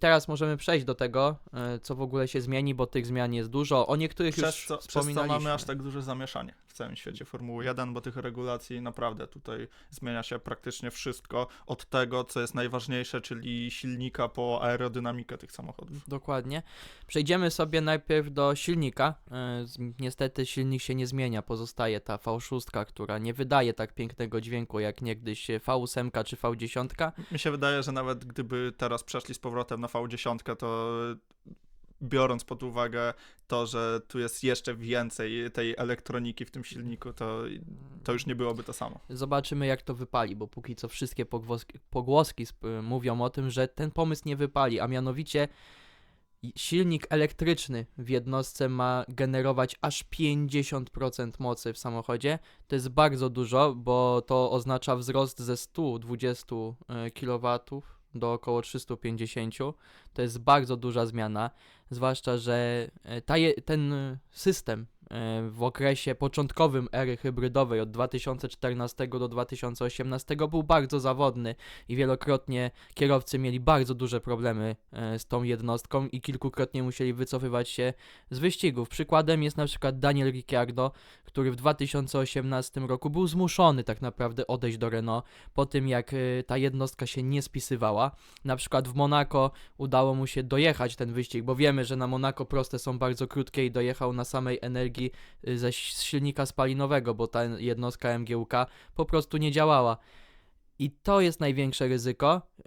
teraz możemy przejść do tego, e, co w ogóle się zmieni, bo tych zmian jest dużo. O niektórych Przez już co, przez co mamy aż tak duże zamieszanie w całym świecie Formuły 1, bo tych regulacji naprawdę tutaj zmienia się praktycznie wszystko od tego, co jest najważniejsze, czyli silnika po aerodynamikę tych samochodów. Dokładnie. Przejdziemy sobie najpierw do silnika. E, Niestety silnik się nie zmienia, pozostaje ta V6, która nie wydaje tak pięknego dźwięku jak niegdyś V8 czy V10. Mi się wydaje, że nawet gdyby teraz przeszli z powrotem na V10, to biorąc pod uwagę to, że tu jest jeszcze więcej tej elektroniki w tym silniku, to, to już nie byłoby to samo. Zobaczymy jak to wypali, bo póki co wszystkie pogłoski, pogłoski mówią o tym, że ten pomysł nie wypali, a mianowicie silnik elektryczny w jednostce ma generować aż 50% mocy w samochodzie. To jest bardzo dużo, bo to oznacza wzrost ze 120 kW do około 350. To jest bardzo duża zmiana, zwłaszcza, że e, ta ten e, system w okresie początkowym ery hybrydowej od 2014 do 2018 był bardzo zawodny i wielokrotnie kierowcy mieli bardzo duże problemy e, z tą jednostką i kilkukrotnie musieli wycofywać się z wyścigów. Przykładem jest na przykład Daniel Ricciardo, który w 2018 roku był zmuszony tak naprawdę odejść do Renault po tym jak e, ta jednostka się nie spisywała. Na przykład w Monako udało mu się dojechać ten wyścig, bo wiemy, że na Monako proste są bardzo krótkie i dojechał na samej energii y, ze silnika spalinowego, bo ta jednostka MGUK po prostu nie działała. I to jest największe ryzyko, y,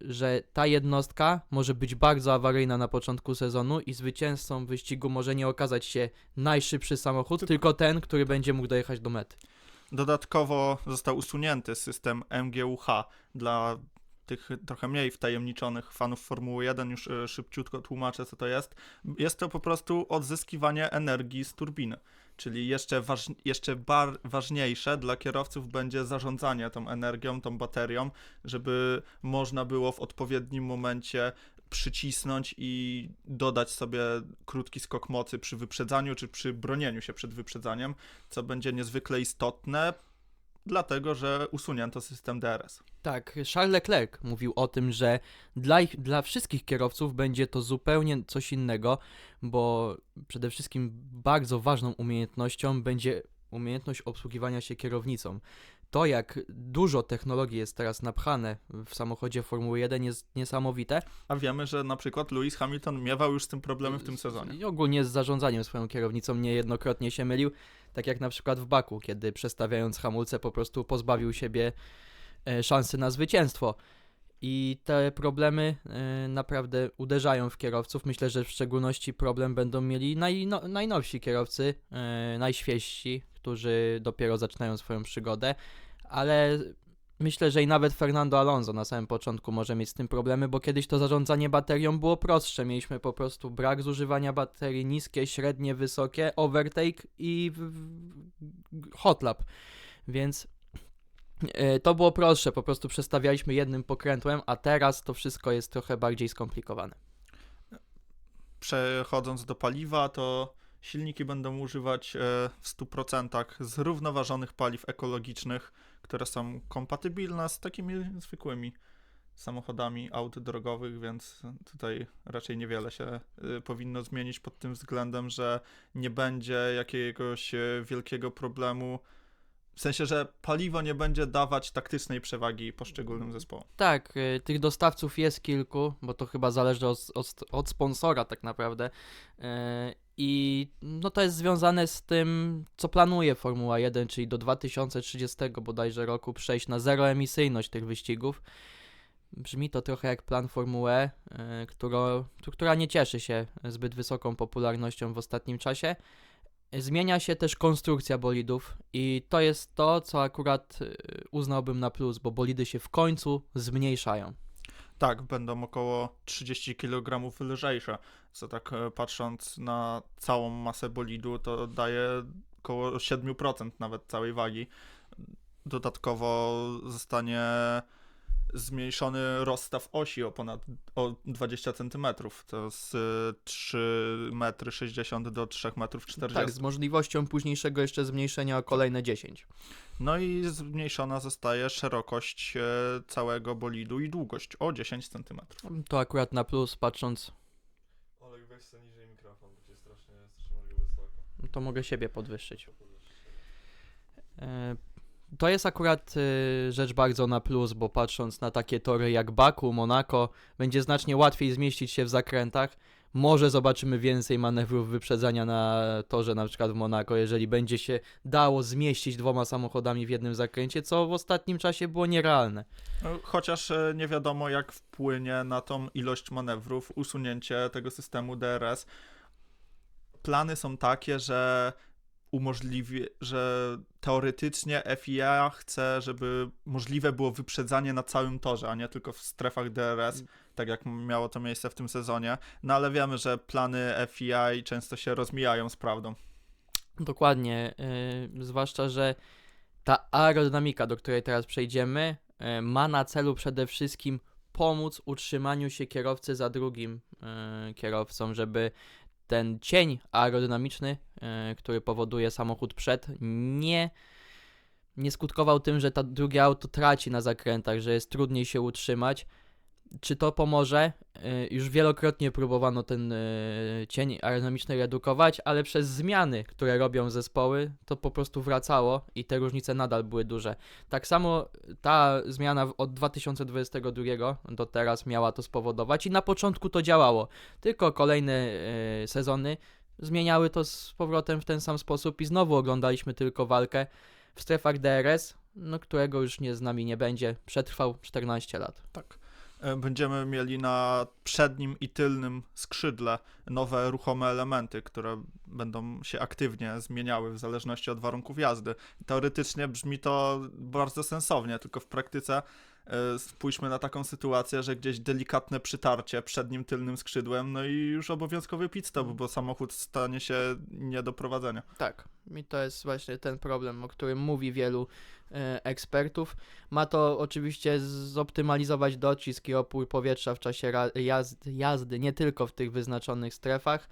że ta jednostka może być bardzo awaryjna na początku sezonu i zwycięzcą wyścigu może nie okazać się najszybszy samochód, tylko ten, który będzie mógł dojechać do mety. Dodatkowo został usunięty system MGUH dla tych trochę mniej wtajemniczonych fanów Formuły 1, już e, szybciutko tłumaczę, co to jest. Jest to po prostu odzyskiwanie energii z turbiny. Czyli jeszcze, waż, jeszcze bar, ważniejsze dla kierowców będzie zarządzanie tą energią, tą baterią, żeby można było w odpowiednim momencie przycisnąć i dodać sobie krótki skok mocy przy wyprzedzaniu czy przy bronieniu się przed wyprzedzaniem, co będzie niezwykle istotne, dlatego że usunięto system DRS. Tak, Charles Leclerc mówił o tym, że dla, ich, dla wszystkich kierowców będzie to zupełnie coś innego, bo przede wszystkim bardzo ważną umiejętnością będzie umiejętność obsługiwania się kierownicą. To, jak dużo technologii jest teraz napchane w samochodzie Formuły 1 jest niesamowite. A wiemy, że na przykład Lewis Hamilton miewał już z tym problemy w tym sezonie. I ogólnie z zarządzaniem swoją kierownicą niejednokrotnie się mylił, tak jak na przykład w Baku, kiedy przestawiając hamulce po prostu pozbawił siebie e, szansy na zwycięstwo. I te problemy e, naprawdę uderzają w kierowców. Myślę, że w szczególności problem będą mieli najno, najnowsi kierowcy, e, najświeżsi, którzy dopiero zaczynają swoją przygodę, ale myślę, że i nawet Fernando Alonso na samym początku może mieć z tym problemy, bo kiedyś to zarządzanie baterią było prostsze. Mieliśmy po prostu brak zużywania baterii, niskie, średnie, wysokie, overtake i w- w- hot lap. Więc e, to było prostsze, po prostu przestawialiśmy jednym pokrętłem, a teraz to wszystko jest trochę bardziej skomplikowane. Przechodząc do paliwa, to silniki będą używać e, w 100% zrównoważonych paliw ekologicznych, które są kompatybilne z takimi zwykłymi samochodami aut drogowych, więc tutaj raczej niewiele się e, powinno zmienić pod tym względem, że nie będzie jakiegoś e, wielkiego problemu. W sensie, że paliwo nie będzie dawać taktycznej przewagi poszczególnym zespołom. Tak, y, tych dostawców jest kilku, bo to chyba zależy od, od, od sponsora tak naprawdę. I no to jest związane z tym, co planuje Formuła 1, czyli do 2030 bodajże roku przejść na zeroemisyjność tych wyścigów. Brzmi to trochę jak plan Formuły, E, y, którą, która nie cieszy się zbyt wysoką popularnością w ostatnim czasie. Zmienia się też konstrukcja bolidów i to jest to, co akurat y, uznałbym na plus, bo bolidy się w końcu zmniejszają. Tak, będą około 30 kg lżejsze, co tak e, patrząc na całą masę bolidu, to daje około 7% nawet całej wagi. Dodatkowo zostanie zmniejszony rozstaw osi o ponad o 20 cm. To z y, 3 metry 60 do 3 metrów 40. Tak, z możliwością późniejszego jeszcze zmniejszenia o kolejne 10. No i zmniejszona zostaje szerokość e, całego bolidu i długość o 10 cm. To akurat na plus, patrząc, Olek, weź sobie niżej mikrofon, bo cię strasznie, strasznie mogę wysoko. to mogę siebie podwyższyć. E, To jest akurat e, rzecz bardzo na plus, bo patrząc na takie tory jak Baku, Monaco, będzie znacznie łatwiej zmieścić się w zakrętach. Może zobaczymy więcej manewrów wyprzedzania na torze, na przykład w Monaco, jeżeli będzie się dało zmieścić dwoma samochodami w jednym zakręcie, co w ostatnim czasie było nierealne. No, Chociaż e, nie wiadomo, jak wpłynie na tą ilość manewrów usunięcie tego systemu DRS. Plany są takie, że umożliwi, że teoretycznie FIA chce, żeby możliwe było wyprzedzanie na całym torze, a nie tylko w strefach DRS, tak jak miało to miejsce w tym sezonie. No ale wiemy, że plany FIA często się rozmijają z prawdą. Dokładnie, yy, zwłaszcza, że ta aerodynamika, do której teraz przejdziemy, yy, ma na celu przede wszystkim pomóc utrzymaniu się kierowcy za drugim yy, kierowcą, żeby ten cień aerodynamiczny, yy, który powoduje samochód przed, nie, nie skutkował tym, że ta drugie auto traci na zakrętach, że jest trudniej się utrzymać. Czy to pomoże? Y, Już wielokrotnie próbowano ten y, cień aerodynamiczny redukować, ale przez zmiany, które robią zespoły, to po prostu wracało i te różnice nadal były duże. Tak samo ta zmiana od 2022 do teraz miała to spowodować i na początku to działało. Tylko kolejne y, sezony zmieniały to z powrotem w ten sam sposób i znowu oglądaliśmy tylko walkę w strefach DRS, no, którego już nie z nami nie będzie. Przetrwał 14 lat. Tak. E, Będziemy mieli na przednim i tylnym skrzydle nowe ruchome elementy, które będą się aktywnie zmieniały w zależności od warunków jazdy. Teoretycznie brzmi to bardzo sensownie, tylko w praktyce e, spójrzmy na taką sytuację, że gdzieś delikatne przytarcie przednim, tylnym skrzydłem, no i już obowiązkowy pit stop, bo samochód stanie się nie do prowadzenia. Tak, i to jest właśnie ten problem, o którym mówi wielu ekspertów. Ma to oczywiście zoptymalizować docisk i opór powietrza w czasie jazdy, nie tylko w tych wyznaczonych strefach.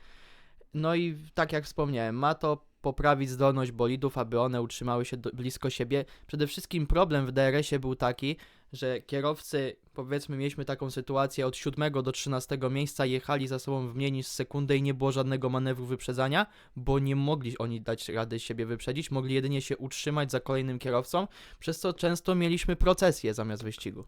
No i tak jak wspomniałem, ma to poprawić zdolność bolidów, aby one utrzymały się blisko siebie. Przede wszystkim problem w DRS-ie był taki, że kierowcy, powiedzmy, mieliśmy taką sytuację od 7 do 13 miejsca, jechali za sobą w mniej niż sekundę i nie było żadnego manewru wyprzedzania bo nie mogli oni dać rady siebie wyprzedzić, mogli jedynie się utrzymać za kolejnym kierowcą, przez co często mieliśmy procesję zamiast wyścigu.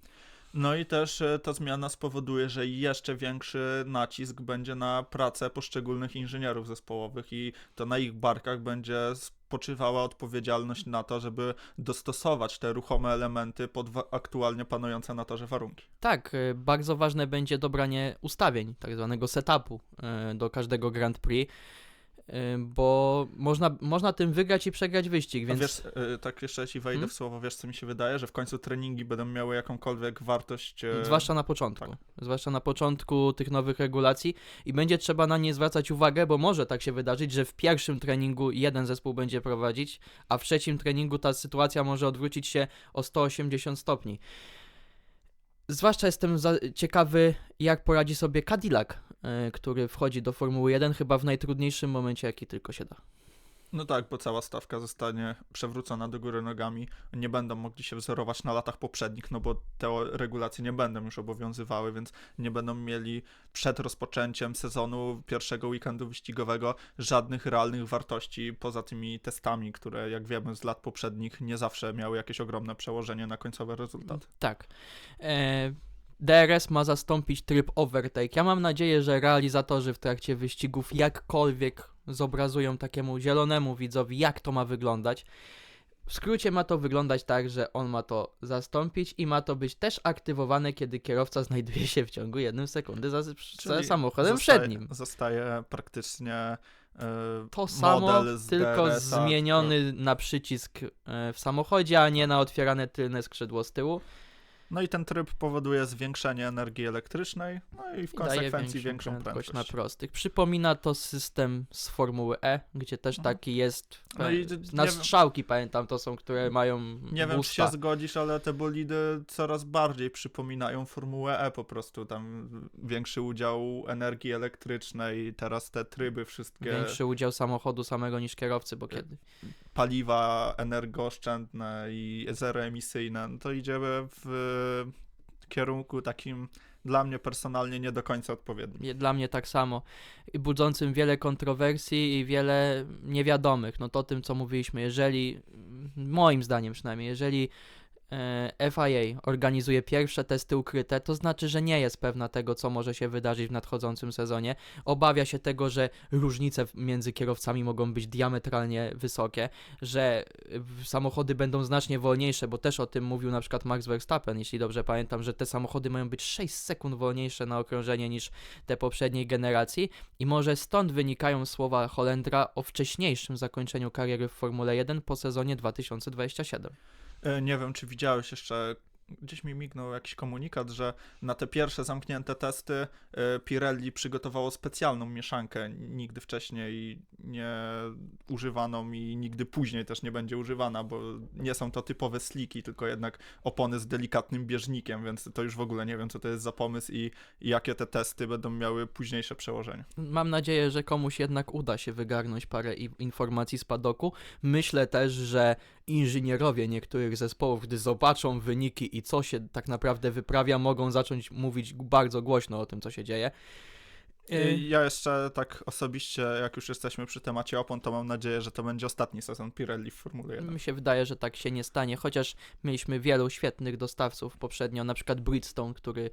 No i też e, ta zmiana spowoduje, że jeszcze większy nacisk będzie na pracę poszczególnych inżynierów zespołowych i to na ich barkach będzie spoczywała odpowiedzialność na to, żeby dostosować te ruchome elementy pod aktualnie panujące na torze warunki. Tak, y, bardzo ważne będzie dobranie ustawień, tak zwanego setupu y, do każdego Grand Prix, bo można, można tym wygrać i przegrać wyścig, Więc... wiesz, e, tak jeszcze ci wejdę Hmm? w słowo, wiesz co mi się wydaje, że w końcu treningi będą miały jakąkolwiek wartość. e, zwłaszcza na początku, tak. zwłaszcza na początku tych nowych regulacji i będzie trzeba na nie zwracać uwagę, bo może tak się wydarzyć, że w pierwszym treningu jeden zespół będzie prowadzić, a w trzecim treningu ta sytuacja może odwrócić się o 180 stopni. Zwłaszcza jestem ciekawy, jak poradzi sobie Cadillac, e, który wchodzi do Formuły 1 chyba w najtrudniejszym momencie, jaki tylko się da. No tak, bo cała stawka zostanie przewrócona do góry nogami. Nie będą mogli się wzorować na latach poprzednich, no bo te regulacje nie będą już obowiązywały, więc nie będą mieli przed rozpoczęciem sezonu pierwszego weekendu wyścigowego żadnych realnych wartości poza tymi testami, które jak wiemy z lat poprzednich nie zawsze miały jakieś ogromne przełożenie na końcowe rezultaty. Tak. E, DRS ma zastąpić tryb overtake. Ja mam nadzieję, że realizatorzy w trakcie wyścigów jakkolwiek zobrazują takiemu zielonemu widzowi, jak to ma wyglądać. W skrócie ma to wyglądać tak, że on ma to zastąpić i ma to być też aktywowane, kiedy kierowca znajduje się w ciągu jednej sekundy za, za samochodem zostaje, przed nim. Zostaje praktycznie e, To samo, tylko DRS-a, zmieniony na przycisk e, w samochodzie, a nie na otwierane tylne skrzydło z tyłu. No i ten tryb powoduje zwiększenie energii elektrycznej, no i w I konsekwencji większą prędkość. na prostych. Przypomina to system z Formuły E, gdzie też Mhm. taki jest. No e, i na nie wiem- strzałki pamiętam, to są, które mają. Nie wiem, czy się zgodzisz, ale te bolidy coraz bardziej przypominają Formułę E po prostu. Tam większy udział energii elektrycznej, teraz te tryby wszystkie, Większy udział samochodu samego niż kierowcy, bo kiedy. paliwa energooszczędne i zeroemisyjne, no to idziemy w kierunku takim dla mnie personalnie nie do końca odpowiednim. Dla mnie tak samo. Budzącym wiele kontrowersji i wiele niewiadomych. No to tym, co mówiliśmy, jeżeli, moim zdaniem przynajmniej, jeżeli FIA organizuje pierwsze testy ukryte, to znaczy, że nie jest pewna tego, co może się wydarzyć w nadchodzącym sezonie. Obawia się tego, że różnice między kierowcami mogą być diametralnie wysokie, że y, samochody będą znacznie wolniejsze, bo też o tym mówił na przykład Max Verstappen, jeśli dobrze pamiętam, że te samochody mają być 6 sekund wolniejsze na okrążenie niż te poprzedniej generacji i może stąd wynikają słowa Holendra o wcześniejszym zakończeniu kariery w Formule 1 po sezonie 2027. E, Nie wiem, czy widziałeś jeszcze, gdzieś mi mignął jakiś komunikat, że na te pierwsze zamknięte testy e, Pirelli przygotowało specjalną mieszankę, nigdy wcześniej nie używaną i nigdy później też nie będzie używana, bo nie są to typowe sliki, tylko jednak opony z delikatnym bieżnikiem, więc to już w ogóle nie wiem, co to jest za pomysł i, jakie te testy będą miały późniejsze przełożenie. Mam nadzieję, że komuś jednak uda się wygarnąć parę informacji z padoku. Myślę też, że inżynierowie niektórych zespołów, gdy zobaczą wyniki i co się tak naprawdę wyprawia, mogą zacząć mówić bardzo głośno o tym, co się dzieje. Y, Ja jeszcze tak osobiście, jak już jesteśmy przy temacie opon, to mam nadzieję, że to będzie ostatni sezon Pirelli w Formule 1. Mi się wydaje, że tak się nie stanie, chociaż mieliśmy wielu świetnych dostawców poprzednio, na przykład Bridgestone, który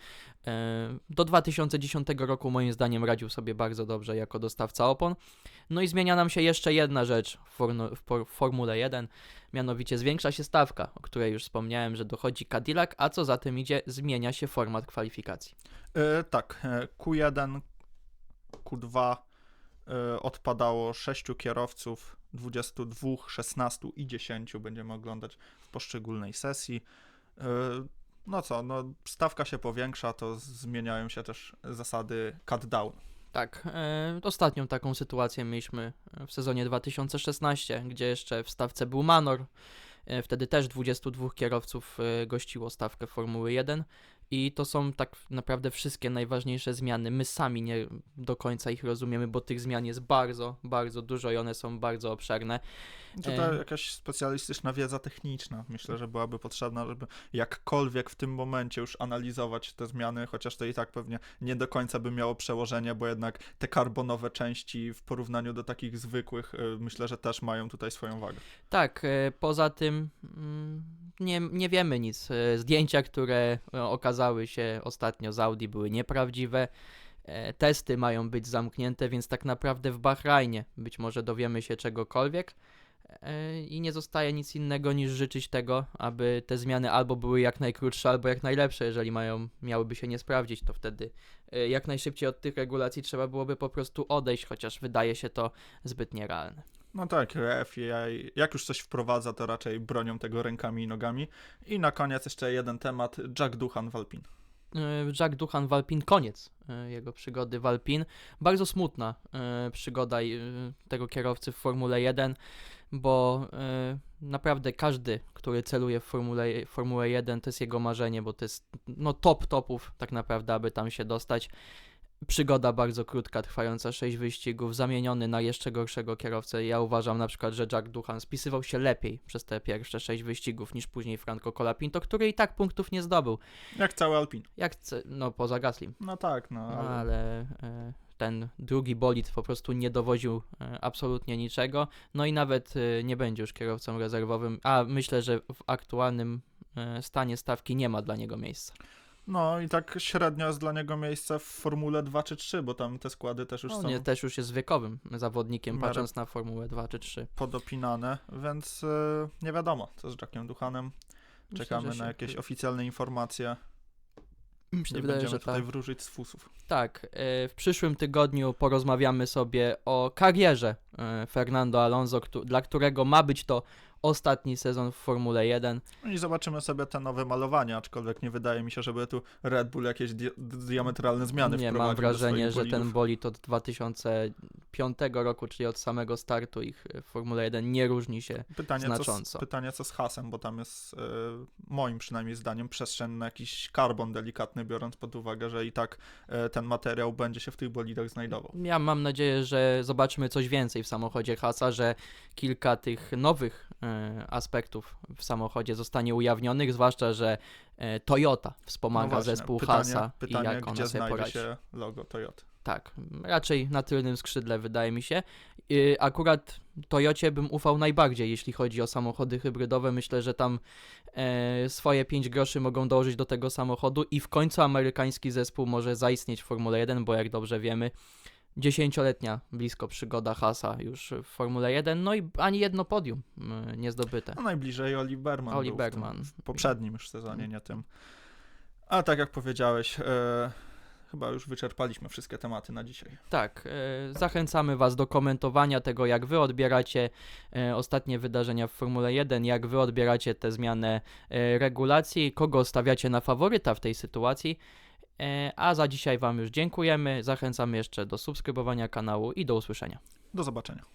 e, do 2010 roku moim zdaniem radził sobie bardzo dobrze jako dostawca opon. No i zmienia nam się jeszcze jedna rzecz w, w, w Formule 1, mianowicie zwiększa się stawka, o której już wspomniałem, że dochodzi Cadillac, a co za tym idzie, zmienia się format kwalifikacji. E, tak, e, Q1, Q2 e, odpadało 6 kierowców, 22, 16 i 10 będziemy oglądać w poszczególnej sesji. E, no co, no stawka się powiększa, to zmieniają się też zasady cut down. Tak, e, ostatnią taką sytuację mieliśmy w sezonie 2016, gdzie jeszcze w stawce był Manor. Wtedy też 22 kierowców gościło stawkę Formuły 1 i to są tak naprawdę wszystkie najważniejsze zmiany. My sami nie do końca ich rozumiemy, bo tych zmian jest bardzo, bardzo dużo i one są bardzo obszerne. Tutaj E. jakaś specjalistyczna wiedza techniczna myślę, że byłaby potrzebna, żeby jakkolwiek w tym momencie już analizować te zmiany, chociaż to i tak pewnie nie do końca by miało przełożenie, bo jednak te karbonowe części w porównaniu do takich zwykłych y, myślę, że też mają tutaj swoją wagę. Tak, e, poza tym mm, nie, nie wiemy nic. E, Zdjęcia, które e, okazały się ostatnio z Audi były nieprawdziwe. E, Testy mają być zamknięte, więc tak naprawdę w Bahrajnie być może dowiemy się czegokolwiek. E, I nie zostaje nic innego niż życzyć tego, aby te zmiany albo były jak najkrótsze, albo jak najlepsze. Jeżeli mają, miałyby się nie sprawdzić, to wtedy e, jak najszybciej od tych regulacji trzeba byłoby po prostu odejść, chociaż wydaje się to zbyt nierealne. No tak, FIA jak już coś wprowadza, to raczej bronią tego rękami i nogami. I na koniec jeszcze jeden temat, Jack Duchan w Alpine. E, Jack Duchan w Alpin, koniec e, jego przygody w Alpin. Bardzo smutna e, przygoda tego kierowcy w Formule 1, bo naprawdę każdy, który celuje w Formule, Formułę 1, to jest jego marzenie, bo to jest no, top topów tak naprawdę, aby tam się dostać. Przygoda bardzo krótka, trwająca 6 wyścigów, zamieniony na jeszcze gorszego kierowcę. Ja uważam na przykład, że Jack Duchan spisywał się lepiej przez te pierwsze 6 wyścigów niż później Franco Colapinto, który i tak punktów nie zdobył. Jak cały Alpine. Jak no poza Gaslim. No tak, no No, ale... e, ten drugi bolid po prostu nie dowoził e, absolutnie niczego. No i nawet e, nie będzie już kierowcą rezerwowym, a myślę, że w aktualnym stanie stawki nie ma dla niego miejsca. No i tak średnio jest dla niego miejsce w Formule 2 czy 3, bo tam te składy też już No, są nie, też już jest wiekowym zawodnikiem, patrząc na Formułę 2 czy 3. podopinane, więc y, nie wiadomo, co z Jackiem Duchanem. Myślę, Czekamy że na się- jakieś oficjalne informacje. Mi się Nie wydaje, będziemy że tutaj tak. wróżyć z fusów. Tak, e, w przyszłym tygodniu porozmawiamy sobie o karierze e, Fernando Alonso, dla którego ma być to ostatni sezon w Formule 1. No I zobaczymy sobie te nowe malowania, aczkolwiek nie wydaje mi się, żeby tu Red Bull jakieś di diametralne zmiany Nie, mam wrażenie, że ten bolid od 2005 roku, czyli od samego startu ich w Formule 1 nie różni się. Pytanie co, z, znacząco. pytanie co z hasem, bo tam jest e, moim przynajmniej zdaniem przestrzeń na jakiś karbon delikatny, biorąc pod uwagę, że i tak e, ten materiał będzie się w tych bolidach znajdował. Ja mam nadzieję, że zobaczymy coś więcej w samochodzie Hasa, że kilka tych nowych e, aspektów w samochodzie zostanie ujawnionych, zwłaszcza, że e, Toyota wspomaga No właśnie, zespół pytanie, Hasa pytanie i jak ona sobie poradzi. się logo Toyota. Tak, raczej na tylnym skrzydle wydaje mi się. Akurat Toyocie bym ufał najbardziej, jeśli chodzi o samochody hybrydowe. Myślę, że tam e, swoje 5 groszy mogą dołożyć do tego samochodu i w końcu amerykański zespół może zaistnieć w Formule 1, bo jak dobrze wiemy, dziesięcioletnia blisko przygoda Hasa już w Formule 1, no i ani jedno podium mm, nie zdobyte. No najbliżej Oli Berman. Oli w Bergman. W poprzednim już sezonie, nie tym. A tak jak powiedziałeś, e, chyba już wyczerpaliśmy wszystkie tematy na dzisiaj. Tak, e, zachęcamy Was do komentowania tego, jak Wy odbieracie e, ostatnie wydarzenia w Formule 1, jak Wy odbieracie te zmiany e, regulacji, kogo stawiacie na faworyta w tej sytuacji. E, a za dzisiaj Wam już dziękujemy, zachęcamy jeszcze do subskrybowania kanału i do usłyszenia. Do zobaczenia.